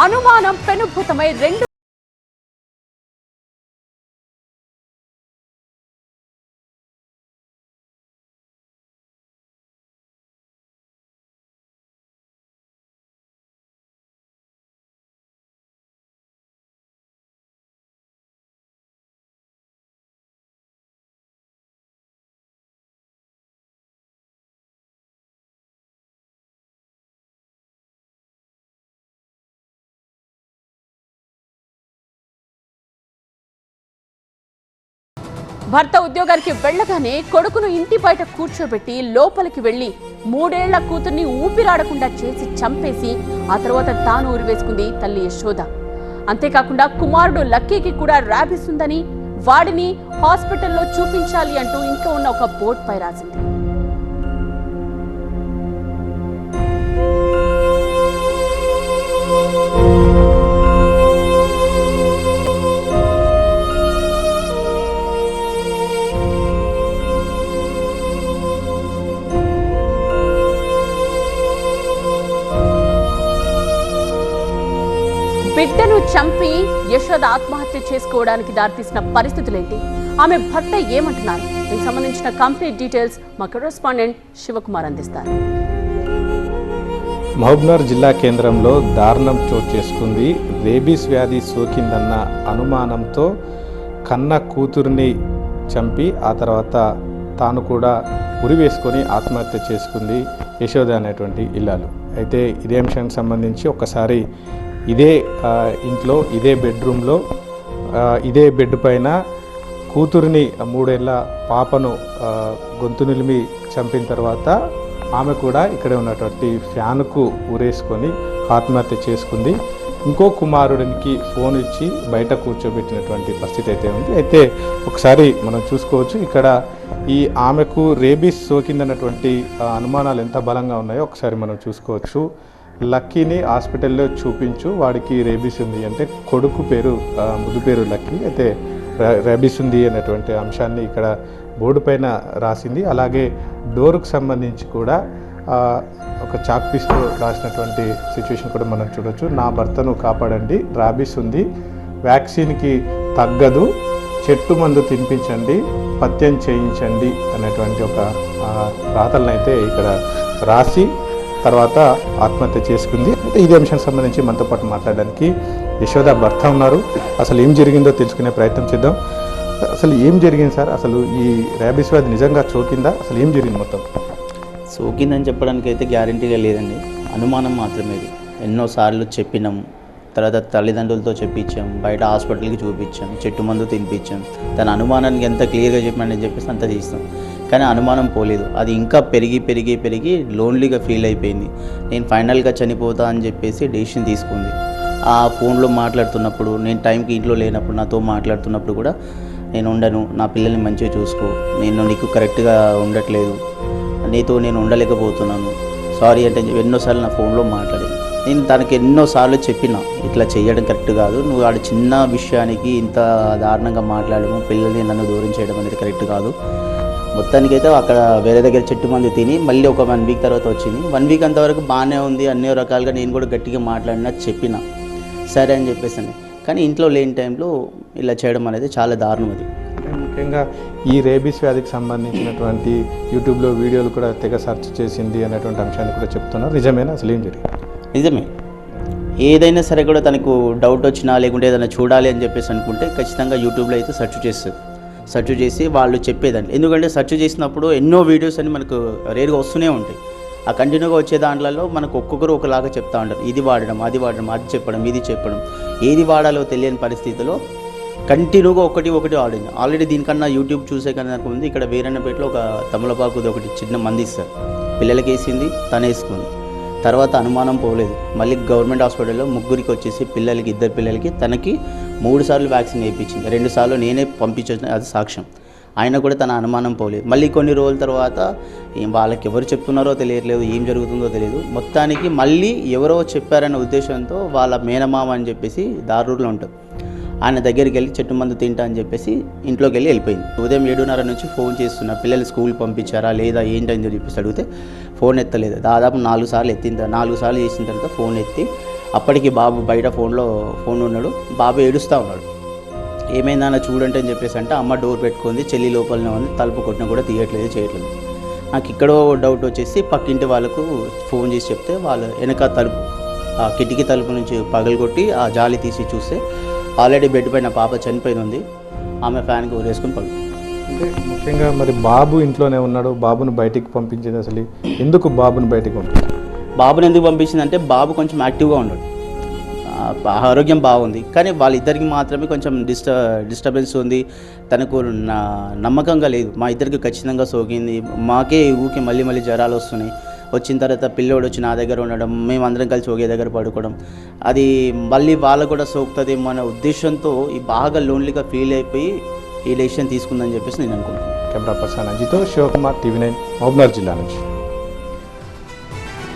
అనుమానం పెనుభూతమై రెండు భర్త ఉద్యోగానికి వెళ్ళగానే కొడుకును ఇంటి బయట కూర్చోబెట్టి లోపలికి వెళ్ళి మూడేళ్ళ కూతుర్ని ఊపిరాడకుండా చేసి చంపేసి ఆ తర్వాత తాను ఉరివేసుకుంది తల్లి యశోద. అంతేకాకుండా కుమారుడు లక్కీకి కూడా ర్యాబిస్ ఉందని వాడిని హాస్పిటల్లో చూపించాలి అంటూ ఇంట్లో ఉన్న ఒక బోర్డు పై రాసింది. భర్తను చంపి యశోద ఆత్మహత్య చేసుకోవడానికి దారితీసిన పరిస్థితులేంటి? ఆమె భర్త ఏమంటున్నారు? దీనికి సంబంధించిన కంప్లీట్ డీటెయిల్స్ మా కరెస్పాండెంట్ శివకుమార్ అందిస్తారు. మహబూబ్నగర్ జిల్లా కేంద్రంలో దారుణం చోటు చేసుకుంది. రేబీస్ వ్యాధి సోకిందన్న అనుమానంతో కన్న కూతుర్ని చంపి ఆ తర్వాత తాను కూడా ఉరి వేసుకొని ఆత్మహత్య చేసుకుంది యశోద అనేటువంటి ఇల్లాలు. అయితే ఇదే అంశానికి సంబంధించి ఒక్కసారి ఇదే ఇంట్లో ఇదే బెడ్రూమ్లో ఇదే బెడ్ పైన కూతురిని మూడేళ్ళ పాపను గొంతు నిలిమి చంపిన తర్వాత ఆమె కూడా ఇక్కడే ఉన్నటువంటి ఫ్యాన్కు ఊరేసుకొని ఆత్మహత్య చేసుకుంది. ఇంకో కుమారుడికి ఫోన్ ఇచ్చి బయట కూర్చోబెట్టినటువంటి పరిస్థితి అయితే ఉంది. అయితే ఒకసారి మనం చూసుకోవచ్చు ఇక్కడ ఈ ఆమెకు రేబీస్ సోకిందన్నటువంటి అనుమానాలు ఎంత బలంగా ఉన్నాయో ఒకసారి మనం చూసుకోవచ్చు. లక్కీని హాస్పిటల్లో చూపించు వాడికి రేబీస్ ఉంది అంటే కొడుకు పేరు ఆ, ముద్దు పేరు లక్కీ అయితే రేబీస్ ఉంది అనేటువంటి అంశాన్ని ఇక్కడ బోర్డు పైన రాసింది. అలాగే డోర్కు సంబంధించి కూడా ఒక చాక్ పీస్తో రాసినటువంటి సిచ్యువేషన్ కూడా మనం చూడొచ్చు. నా భర్తను కాపాడండి రాబీస్ ఉంది. వ్యాక్సిన్కి తగ్గదు. చెట్టు మందు తినిపించండి పత్యం చేయించండి అనేటువంటి ఒక రాతలను అయితే ఇక్కడ రాసి తర్వాత ఆత్మహత్య చేసుకుంది. అయితే ఇదే అంశానికి సంబంధించి మనతో పాటు మాట్లాడడానికి యశోద భర్త ఉన్నారు. అసలు ఏం జరిగిందో తెలుసుకునే ప్రయత్నం చేద్దాం. అసలు ఏం జరిగింది సార్? అసలు ఈ ర్యాబిస్ వ్యాధి నిజంగా చోకిందా అసలు ఏం జరిగింది మొత్తం? సోకిందని చెప్పడానికి అయితే గ్యారంటీగా లేదండి. అనుమానం మాత్రమే ఇది. ఎన్నోసార్లు చెప్పినాం. తర్వాత తల్లిదండ్రులతో చెప్పించాం. బయట హాస్పిటల్కి చూపించాం. చెట్టు మందు తినిపించాం. తన అనుమానానికి ఎంత క్లియర్గా చెప్పమని చెప్పేసి అంత తీస్తాం. కానీ అనుమానం పోలేదు. అది ఇంకా పెరిగి పెరిగి పెరిగి లోన్లీగా ఫీల్ అయిపోయింది. నేను ఫైనల్గా చనిపోతా అని చెప్పేసి డెసిషన్ తీసుకుంది. ఆ ఫోన్లో మాట్లాడుతున్నప్పుడు నేను టైంకి ఇంట్లో లేనప్పుడు నాతో మాట్లాడుతున్నప్పుడు కూడా నేను ఉండను. నా పిల్లల్ని మంచిగా చూసుకో. నేను నీకు కరెక్ట్గా ఉండట్లేదు. నీతో నేను ఉండలేకపోతున్నాను. సారీ అంటే ఎన్నోసార్లు నా ఫోన్లో మాట్లాడి నేను తనకి ఎన్నోసార్లు చెప్పిన ఇట్లా చేయడం కరెక్ట్ కాదు. నువ్వు ఆడ చిన్న విషయానికి ఇంత దారుణంగా మాట్లాడము. పిల్లల్ని నన్ను దూరం చేయడం అనేది కరెక్ట్ కాదు. మొత్తానికైతే అక్కడ వేరే దగ్గర చెట్టు మంది తిని మళ్ళీ ఒక వన్ వీక్ తర్వాత వచ్చింది. వన్ వీక్ అంతవరకు బాగానే ఉంది అన్ని రకాలుగా నేను కూడా గట్టిగా మాట్లాడినా చెప్పిన. సరే అని చెప్పేసి కానీ ఇంట్లో లేని టైంలో ఇలా చేయడం అనేది చాలా దారుణం అది. ముఖ్యంగా ఈ రేబీస్ వ్యాధికి సంబంధించినటువంటి యూట్యూబ్లో వీడియోలు కూడా తెగ సెర్చ్ చేసింది అనేటువంటి అంశాన్ని కూడా చెప్తున్నారు. నిజమేనా? అసలు ఏం జరిగింది? నిజమే. ఏదైనా సరే కూడా తనకు డౌట్ వచ్చినా లేకుంటే ఏదైనా చూడాలి అని చెప్పేసి అనుకుంటే ఖచ్చితంగా యూట్యూబ్లో అయితే సెర్చ్ చేస్తుంది. సెర్చ్ చేసి వాళ్ళు చెప్పేదాన్ని ఎందుకంటే సెర్చ్ చేసినప్పుడు ఎన్నో వీడియోస్ అని మనకు రేరుగా వస్తూనే ఉంటాయి. ఆ కంటిన్యూగా వచ్చే దాంట్లలో మనకు ఒక్కొక్కరు ఒకలాగా చెప్తా ఉంటారు. ఇది వాడడం అది వాడడం అది చెప్పడం ఇది చెప్పడం. ఏది వాడాలో తెలియని పరిస్థితిలో కంటిన్యూగా ఒకటి ఒకటి ఆడింది. ఆల్రెడీ దీనికన్నా యూట్యూబ్ చూసే కన్నా ముందు ఇక్కడ వీరన్నపేటలో ఒక తమలపాకుది ఒకటి చిన్న మంది ఇస్తారు. పిల్లలకి వేసింది తను వేసుకుంది తర్వాత అనుమానం పోలేదు. మళ్ళీ గవర్నమెంట్ హాస్పిటల్లో ముగ్గురికి వచ్చేసి పిల్లలకి ఇద్దరు పిల్లలకి తనకి మూడు సార్లు వ్యాక్సిన్ వేయించింది. రెండు సార్లు నేనే పంపించిన అది సాక్ష్యం. ఆయన కూడా తన అనుమానం పోలేదు. మళ్ళీ కొన్ని రోజుల తర్వాత వాళ్ళకి ఎవరు చెప్తున్నారో తెలియట్లేదు ఏం జరుగుతుందో తెలియదు. మొత్తానికి మళ్ళీ ఎవరో చెప్పారనే ఉద్దేశంతో వాళ్ళ మేనమామ అని చెప్పేసి దారూరులో ఉంటుంది ఆయన దగ్గరికి వెళ్ళి చెట్టు మందు తింటా అని చెప్పేసి ఇంట్లోకి వెళ్ళి వెళ్ళిపోయింది. ఉదయం ఏడున్నర నుంచి ఫోన్ చేస్తున్నా పిల్లలు స్కూల్ పంపించారా లేదా ఏంటని చెప్పేసి అడిగితే ఫోన్ ఎత్తలేదు. దాదాపు నాలుగు సార్లు ఎత్తిన తర్వాత- నాలుగు సార్లు చేసిన తర్వాత ఫోన్ ఎత్తి అప్పటికి బాబు బయట ఫోన్లో ఫోన్ ఉన్నాడు. బాబు ఏడుస్తూ ఉన్నాడు. ఏమైందన్న చూడండి అని చెప్పేసి అంటే అమ్మ డోర్ పెట్టుకుంది చెల్లి లోపలనే ఉంది తలుపు కొట్టిన కూడా తీయట్లేదు చేయట్లేదు. నాకు ఇక్కడో డౌట్ వచ్చేసి పక్కింటి వాళ్ళకు ఫోన్ చేసి చెప్తే వాళ్ళు వెనక తలుపు ఆ కిటికీ తలుపు నుంచి పగలగొట్టి ఆ జాలి తీసి చూస్తే ఆల్రెడీ బెడ్ పైన పాప చనిపోయి ఉంది. ఆమె ఫ్యాన్కి ఊరేసుకుని పడు. అంటే ముఖ్యంగా మరి బాబు ఇంట్లోనే ఉన్నాడు. బాబును బయటికి పంపించింది అసలు ఎందుకు బాబును బయటికి పంపించింది బాబుని ఎందుకు పంపించిందంటే బాబు కొంచెం యాక్టివ్గా ఉన్నాడు ఆరోగ్యం బాగుంది. కానీ వాళ్ళిద్దరికి మాత్రమే కొంచెం డిస్ట డిస్టర్బెన్స్ ఉంది. తనకు నా నమ్మకంగా లేదు. మా ఇద్దరికి ఖచ్చితంగా సోకింది. మాకే ఊకి మళ్ళీ మళ్ళీ జ్వరాలు వస్తున్నాయి. వచ్చిన తర్వాత పిల్లోడు వచ్చి నా దగ్గర ఉండడం మేమందరం కలిసి ఒకే దగ్గర పడుకోవడం. అది మళ్ళీ వాళ్ళకు కూడా సోకుతుంది మన ఉద్దేశంతో ఈ బాగా లోన్లీగా ఫీల్ అయిపోయి ఈ డెసిషన్ తీసుకుందని చెప్పేసి నేను అనుకుంటున్నాను. కెమెరా పర్సన్ అజితో శివకుమార్ టీవీ నైన్ మహబూబ్నగర్ జిల్లా నుంచి.